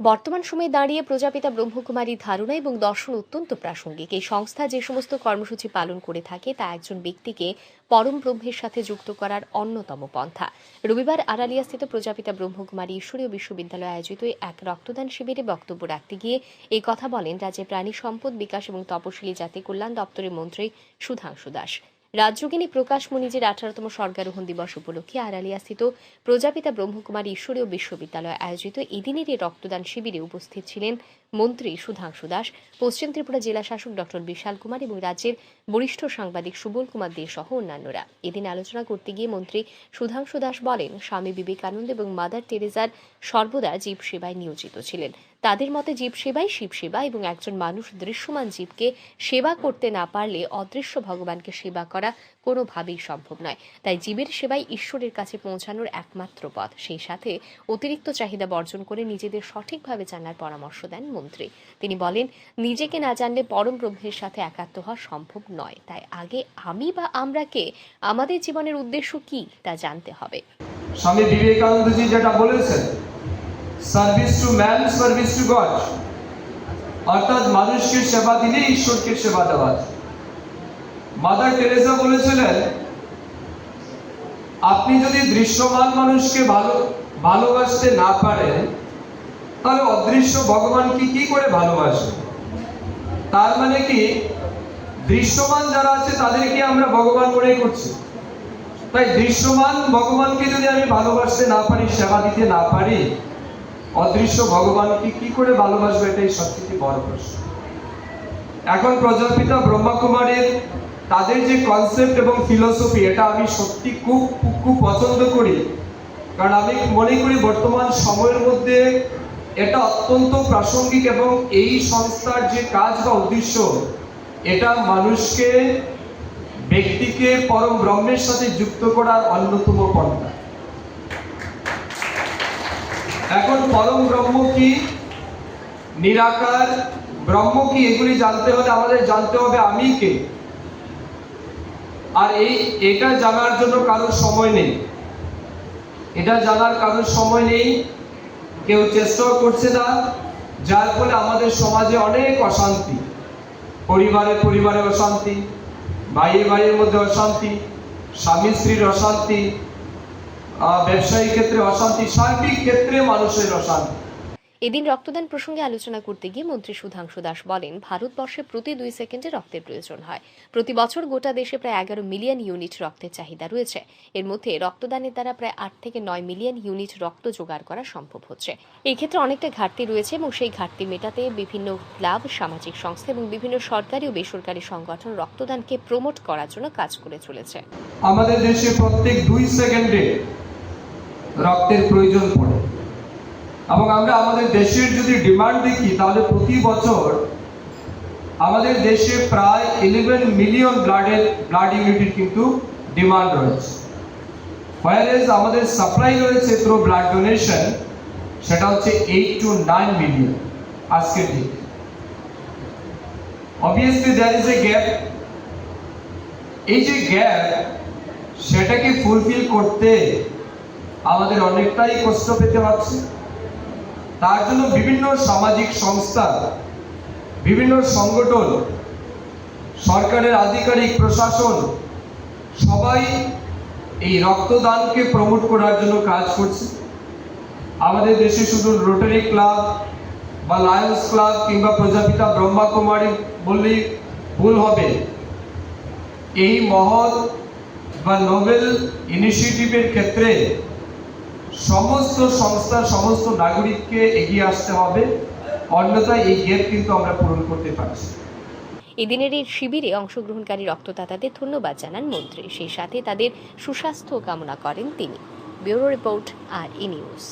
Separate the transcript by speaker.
Speaker 1: বর্তমান সময়ে দাঁড়িয়ে প্রজাপিতা ব্রহ্মকুমারীর ধারণা এবং দর্শন অত্যন্ত প্রাসঙ্গিক। এই সংস্থা যে সমস্ত কর্মসূচি পালন করে থাকে, তা একজন ব্যক্তিকে পরম ব্রহ্মের সাথে যুক্ত করার অন্যতম পন্থা। রবিবার আড়ালিয়াস্থিত প্রজাপিতা ব্রহ্মকুমারী ঈশ্বরীয় বিশ্ববিদ্যালয়ে আয়োজিত এক রক্তদান শিবিরে বক্তব্য রাখতে গিয়ে এই কথা বলেন রাজ্যের প্রাণী সম্পদ বিকাশ এবং তপশিলি জাতি কল্যাণ দপ্তরের মন্ত্রী সুধাংশু দাস। রাজ্যগিনী প্রকাশ মুনিজের আঠারোতম স্বর্গারোহণ দিবস উপলক্ষে আড়ালিয়াস্থিত প্রজাপিতা ব্রহ্মকুমারী ঈশ্বরীয় বিশ্ববিদ্যালয় আয়োজিত এদিনের এই রক্তদান শিবিরে উপস্থিত ছিলেন মন্ত্রী সুধাংশু দাস, পশ্চিম ত্রিপুরা জেলা শাসক ডক্টর বিশাল কুমার এবং রাজ্যের বরিষ্ঠ সাংবাদিক সুবল কুমার দে সহ অন্যান্যরা। এদিন আলোচনা করতে গিয়ে মন্ত্রী সুধাংশু দাস বলেন, স্বামী বিবেকানন্দ এবং মাদার টেরেজার সর্বদা জীব সেবায় নিয়োজিত ছিলেন। তাদের মতে জীব সেবাই শিব সেবা এবং একজন মানুষ দৃশ্যমান জীবকে সেবা করতে না পারলে অদৃশ্য ভগবানকে সেবা করা কোনোভাবেই সম্ভব নয়। তাই জীবের সেবাই ঈশ্বরের কাছে পৌঁছানোর একমাত্র পথ। সেই সাথে অতিরিক্ত চাহিদা বর্জন করে নিজেদের সঠিকভাবে জানার পরামর্শ দেন মন্ত্রী। তিনি বলেন, নিজেকে না জানলে পরম ব্রহ্মের সাথে একাত্ম হওয়া সম্ভব নয়। তাই আগে আমি বা আমরা কে? আমাদের জীবনের উদ্দেশ্য কি? তা জানতে হবে।
Speaker 2: স্বামী বিবেকানন্দজি যেটা বলেছেন service to man, service to God. অর্থাৎ মানুষকে সেবা দিলে ঈশ্বরকে সেবা দেওয়া মাদার টেরেসা বলেছিলেন, আপনি যদি দৃশ্যমান মানুষকে ভালো, ভালোবাসতে না পারেন, তাহলে অদৃশ্য ভগবানকে কি করে ভালোবাসবেন তার মানে কি দৃশ্যমান যারা আছে, তাদেরকে আমরা ভগবান মনে করছি। তাই দৃশ্যমান ভগবানকে যদি আমি ভালোবাসতে না পারি, সেবা দিতে না পারি অদৃশ্য ভগবানকে কি করে ভালোবাসবে এটাই সবথেকে বড় প্রশ্ন। এখন প্রজাপিতা ব্রহ্মা কুমারের তাদের যে কনসেপ্ট এবং ফিলোসফি এটা আমি সত্যি খুব খুব পছন্দ করি। কারণ আমি মনে করি বর্তমান সময়ের মধ্যে এটা অত্যন্ত প্রাসঙ্গিক এবং এই সংস্থার যে কাজ বা উদ্দেশ্য, এটা মানুষকে, ব্যক্তিকে পরম ব্রহ্মের সাথে যুক্ত করার অন্যতম পন্থা। এখন পরম ব্রহ্ম কি? নিরাকার ব্রহ্ম কি? এগুলি জানতে হলে আমাদের জানতে হবে আমি কে? আর এই, এটা জানার জন্য কারোর সময় নেই। এটা জানার কারোর সময় নেই। কেউ চেষ্টাও করছে না। যার ফলে আমাদের সমাজে অনেক অশান্তি। পরিবারে পরিবারে অশান্তি ভাইয়ে ভাইয়ের মধ্যে অশান্তি, স্বামী স্ত্রীর অশান্তি আহ, ব্যবসায়িক ক্ষেত্রে অশান্তি সার্বিক ক্ষেত্রে মানুষের অশান্তি।
Speaker 1: এদিন রক্তদান প্রসঙ্গে আলোচনা করতে গিয়ে মন্ত্রী সুধাংশু দাস বলেন ভারতবর্ষে প্রতি দুই সেকেন্ডে রক্তের প্রয়োজন হয়। প্রতি বছর গোটা দেশে প্রায় এগারো মিলিয়ন ইউনিট রক্তের চাহিদা রয়েছে। এর মধ্যে রক্তদানের দ্বারা প্রায় আট থেকে নয় মিলিয়ন ইউনিট রক্ত জোগাড় করা সম্ভব হচ্ছে। এই ক্ষেত্রে অনেকটা ঘাটতি রয়েছে এবং সেই ঘাটতি মেটাতে বিভিন্ন ক্লাব সামাজিক সংস্থা এবং বিভিন্ন সরকারি ও বেসরকারি সংগঠন রক্তদানকে প্রমোট করার জন্য কাজ করে চলেছে।
Speaker 2: আমাদের দেশে প্রত্যেক দুই সেকেন্ডে রক্তের প্রয়োজন পড়ে। এবং আমরা আমাদের দেশের যদি ডিমান্ড দেখি, তাহলে প্রতি বছর আমাদের দেশে প্রায় ইলেভেন মিলিয়ন ব্লাডের ব্লাড ইউনিটের কিন্তু ডিমান্ড রয়েছে। হোয়ারেজ আমাদের সাপ্লাই রয়েছে থ্রু ব্লাড ডোনেশন সেটা হচ্ছে এইট টু নাইন মিলিয়ন আজকের দিন। Obviously there is a gap এই যে গ্যাপ সেটাকে ফুলফিল করতে আমাদের অনেকটাই কষ্ট পেতে হচ্ছে। তার জন্য বিভিন্ন সামাজিক সংস্থা, বিভিন্ন সংগঠন, সরকারের আধিকারিক, প্রশাসন সবাই এই রক্তদানকে প্রমোট করার জন্য কাজ করছে। আমাদের দেশে শুধু রোটারি ক্লাব বা লায়ন্স ক্লাব কিংবা প্রজাপিতা ব্রহ্মা কুমারী বললেই ভুল হবে। এই মহৎ বা নোবেল ইনিশিয়েটিভের ক্ষেত্রে সমস্ত সংস্থার সমস্ত নাগরিককে এগিয়ে আসতে হবে। অন্যথায় এই গ্যাপ কিন্তু আমরা পূরণ করতে পারছি
Speaker 1: এদিনের এই শিবিরে অংশগ্রহণকারী রক্তদাতাদের ধন্যবাদ জানান মন্ত্রী। সেই সাথে তাদের সুস্বাস্থ্য কামনা করেন তিনি। Bureau report R E news.